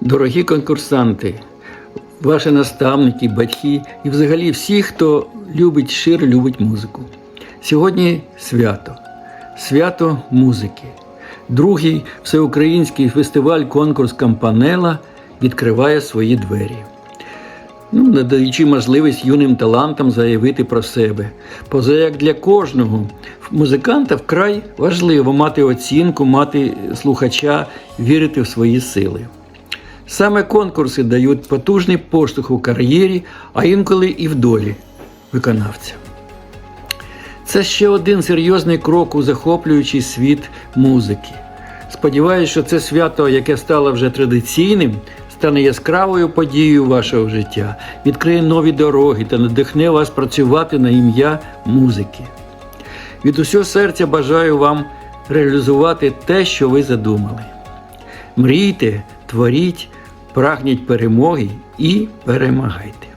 Дорогі конкурсанти, ваші наставники, батьки і взагалі всі, хто любить щиро любить музику. Сьогодні свято, свято музики. Другий всеукраїнський фестиваль конкурс Кампанела відкриває свої двері. Ну, надаючи можливість юним талантам заявити про себе. Поза як для кожного музиканта вкрай важливо мати оцінку, мати слухача, вірити в свої сили. Саме конкурси дають потужний поштовх у кар'єрі, а інколи і в долі виконавця. Це ще один серйозний крок у захоплюючий світ музики. Сподіваюсь, що це свято, яке стало вже традиційним, стане яскравою подією вашого життя, відкриє нові дороги та надихне вас працювати на ім'я музики. Від усього серця бажаю вам реалізувати те, що ви задумали. Мрійте, творіть, прагніть перемоги і перемагайте.